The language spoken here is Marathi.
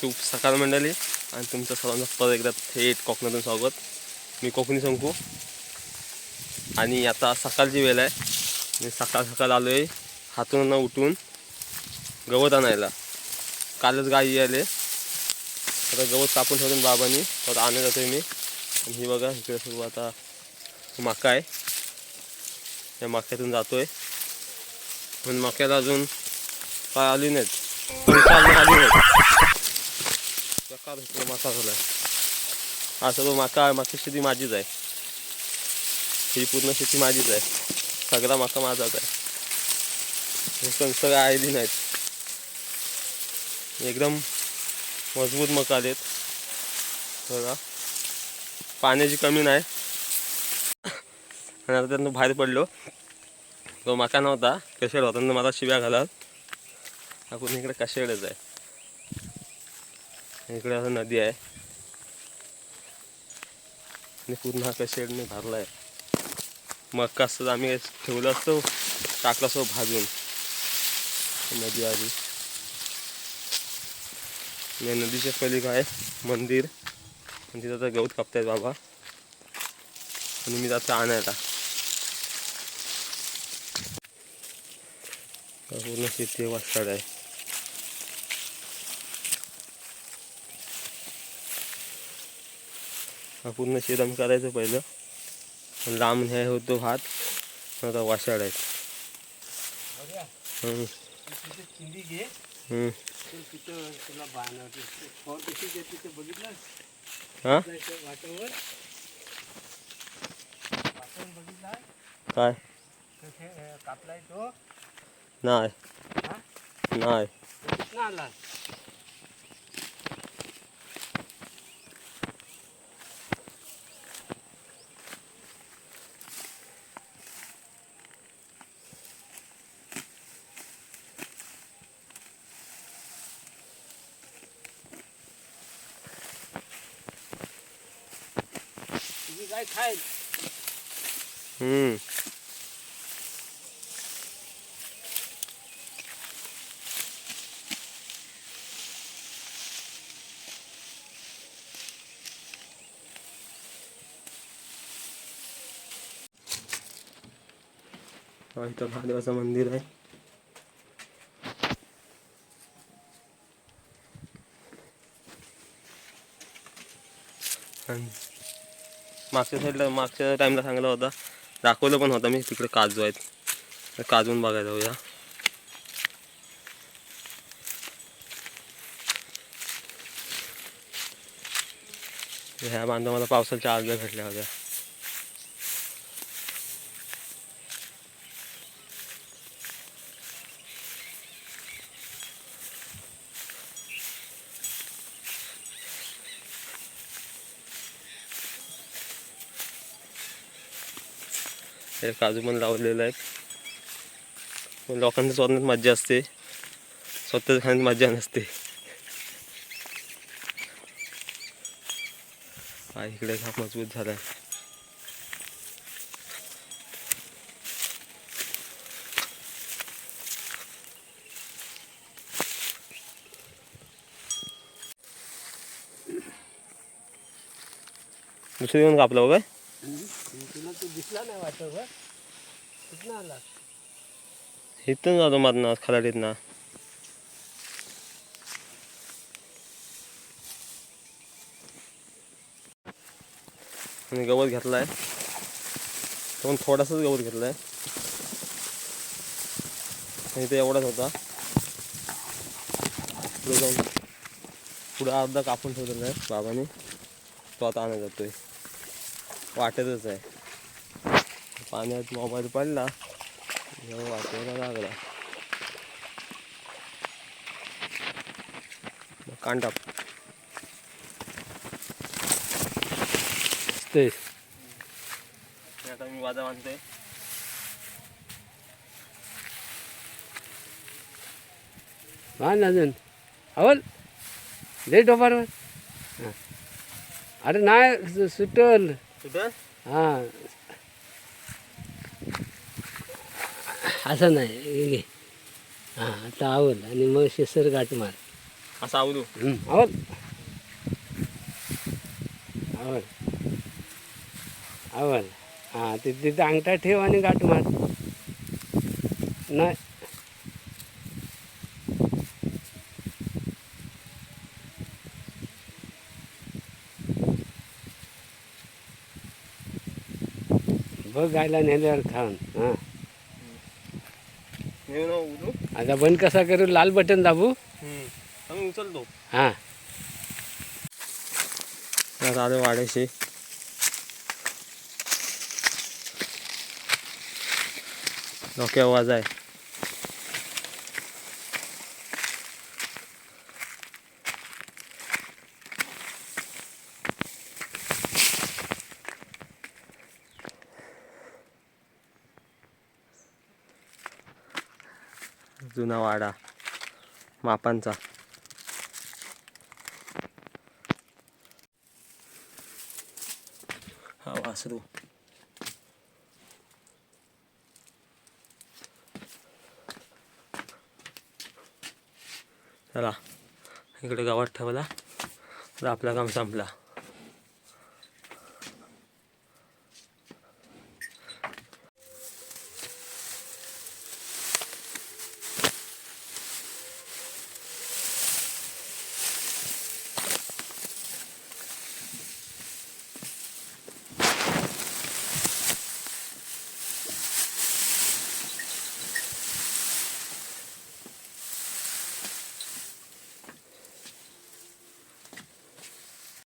शुभ सकाळ मंडळी. आणि तुमचं सर्वांचं परत एकदा थेट कोकणातून स्वागत. मी कोकणी शंकू. आणि आता सकाळची वेळ आहे. मी सकाळ सकाळ आलो आहे हातून उठून गवत आणायला. कालच गाई आले. आता गवत कापून ठेवून बाबांनी. परत आणत जातोय मी. आणि ही बघा इकडे सर्व आता मका आहे. या मक्यातून आहे पण मक्याला अजून काय आली नाहीत अजून आली नाहीत. प्रकार इकडे मका झालाय. हा सर्व मका मागची शेती माझीच आहे. ही पूर्ण शेती माझीच आहे. सगळा माका माझाच आहे. हे आयली नाहीत. एकदम मजबूत मका आलेत. बघा. पाण्याची कमी नाही. आणि आता त्यातनं बाहेर पडलो. तो मका नव्हता. कशेड होता? तर मला शिव्या घालत आपण इकडे कशेडच आहे. इकडे असं नदी आहे. आणि पूर्ण हा शेडने भरला आहे मग कसं आम्ही ठेवलं असतो टाकलं असतो भाजून नदी आधी या नदीच्या पलीक आहे मंदिर. आणि तिथं आता गवत कापतायत बाबा. आणि मी जातो आणायला. पूर्ण शेती वासाड आहे. हा पूर्ण शेत करायचं पहिलं. पण लांब हे होतो भात. आता वासाड आहेत. काय? नाही. नाही हम्म. तर तिथं तुला बांधवते फॉर कशी देते ते बघितलं हा वाटावर वाटावर बघितला काय कसे कापलाय तो नाही हा नाही कुठं आला तुझी काय खाय हम्म हा, इथं महादेवाचं मंदिर आहे आणि मागच्या साईडला मागच्या टाईमला सांगितलं होता. दाखवलं पण होता मी तिकडे काजू आहेत. काजून बघायला जाऊया. ह्या बांधवाला मला पावसाच्या आग्या भेटल्या होत्या. हे काजू पण लावलेलं आहे पण लोकांच्या स्वतःच मज्जा असते. स्वतःच खाण्यात मज्जा नसते. हा इकडे हा मजबूत झाला दुसरी येऊन कापलं हो काय तुला तो दिसला नाही वाटावर कुठं आला इथून जातो मधनं खराडीत ना आणि गवत घेतलाय. पण थोडासाच गवत घेतलाय. आणि इथे एवढाच होता. पुढे जाऊन पुढे अर्धा कापून ठेवलेला आहे बाबाने. तो आता आणत जातोय. वाटतच आहे. पाण्यात मोबाईल पडला वाटायला लागला. कांडा तेच हे आता मी वाजा बांधतोय बांध अजून अवल दे डोबारवर हां. अरे नाही सुटल. हां. असं नाही हे घे. हां आता आवल आणि मग शेसर गाठ मार. असं आवडू हम्म, आवड. आवड. आवड. हां ते तिथे अंगठा ठेव आणि गाठ मार. नाही. बघ गायला नेल्यावर खाऊन हां. आता बंद कसा करू? लाल बटन दाबू? आम्ही उचलतो. हां. आलो वाड्याशी डोक्या आवाज आहे जुना वाडा मापांचा. हा वासरू. चला इकडे गावात ठेवला तर आपला काम संपला.